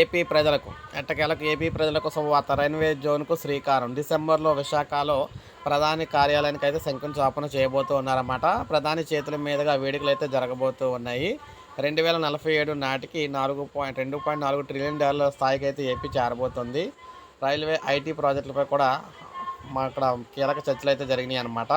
AP ప్రజలకు ఎట్టకేలకు AP ప్రజలకు శుభవార్త రైల్వే జోన్కు శ్రీకారం. డిసెంబర్లో విశాఖలో ప్రధాని కార్యాలయానికి అయితే శంకుస్థాపన చేయబోతూ ఉన్నారన్నమాట. ప్రధాని చేతుల మీదుగా వేడుకలు అయితే జరగబోతూ ఉన్నాయి. రెండు వేల నలభై ఏడు నాటికి నాలుగు పాయింట్ రెండు పాయింట్ నాలుగు ట్రిలియన్ డాలర్ల స్థాయికి అయితే ఏపీ చేరబోతుంది. రైల్వే ఐటీ ప్రాజెక్టులపై కూడా మా అక్కడ కీలక చర్చలు అయితే జరిగినాయి అన్నమాట.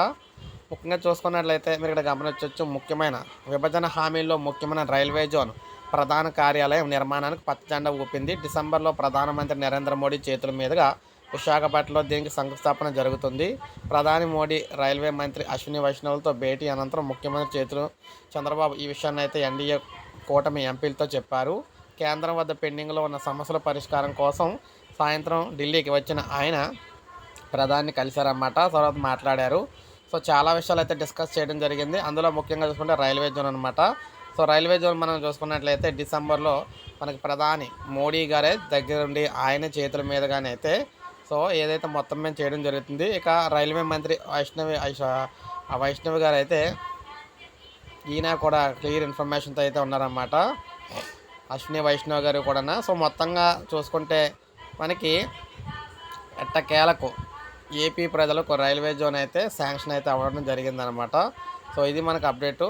ముఖ్యంగా చూసుకున్నట్లయితే మీరు ఇక్కడ గమనించవచ్చు ముఖ్యమైన విభజన హామీల్లో ముఖ్యమైన రైల్వే జోన్ ప్రధాన కార్యాలయం నిర్మాణానికి పచ్చజెండా ఊపింది. డిసెంబర్లో ప్రధానమంత్రి నరేంద్ర మోడీ చేతుల మీదుగా విశాఖపట్నంలో దీనికి శంకుస్థాపన జరుగుతుంది. ప్రధాని మోడీ రైల్వే మంత్రి అశ్విని వైష్ణవులతో భేటీ అనంతరం ముఖ్యమంత్రి చేతులు చంద్రబాబు ఈ విషయాన్ని అయితే ఎన్డీఏ కూటమి ఎంపీలతో చెప్పారు. కేంద్రం వద్ద పెండింగ్లో ఉన్న సమస్యల పరిష్కారం కోసం సాయంత్రం ఢిల్లీకి వచ్చిన ఆయన ప్రధాని కలిశారన్నమాట. తర్వాత మాట్లాడారు. సో చాలా విషయాలు అయితే డిస్కస్ చేయడం జరిగింది. అందులో ముఖ్యంగా చూసుకుంటే రైల్వే జోన్ అనమాట సో రైల్వే జోన్ మనం చూసుకున్నట్లయితే డిసెంబర్లో మనకి ప్రధాని మోడీ గారే దగ్గరుండి ఆయన చేతుల మీదుగానే అయితే సో ఏదైతే మొత్తం మేము చేయడం జరుగుతుంది ఇక రైల్వే మంత్రి వైష్ణవి ఆ వైష్ణవి గారు అయితే ఈయన కూడా క్లియర్ ఇన్ఫర్మేషన్తో అయితే ఉన్నారన్నమాట. అశ్విని వైష్ణవ్ గారు కూడా సో మొత్తంగా చూసుకుంటే మనకి ఎట్టకేలకు ఏపీ ప్రజలకు రైల్వే జోన్ అయితే శాంక్షన్ అయితే అవ్వడం జరిగిందనమాట సో ఇది మనకు అప్డేటు.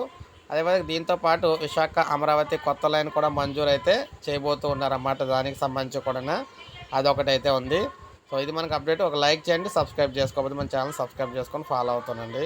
అదేవిధంగా దీంతో పాటు విశాఖ అమరావతి కొత్త లైన్ కూడా మంజూరు అయితే చేయబోతూ ఉన్నారన్నమాట. దానికి సంబంధించి కూడా అదొకటైతే ఉంది. సో ఇది మనకు అప్డేట్. ఒక లైక్ చేయండి సబ్స్క్రైబ్ చేసుకోకపోతే మన ఛానల్ సబ్స్క్రైబ్ చేసుకొని ఫాలో అవుతానండి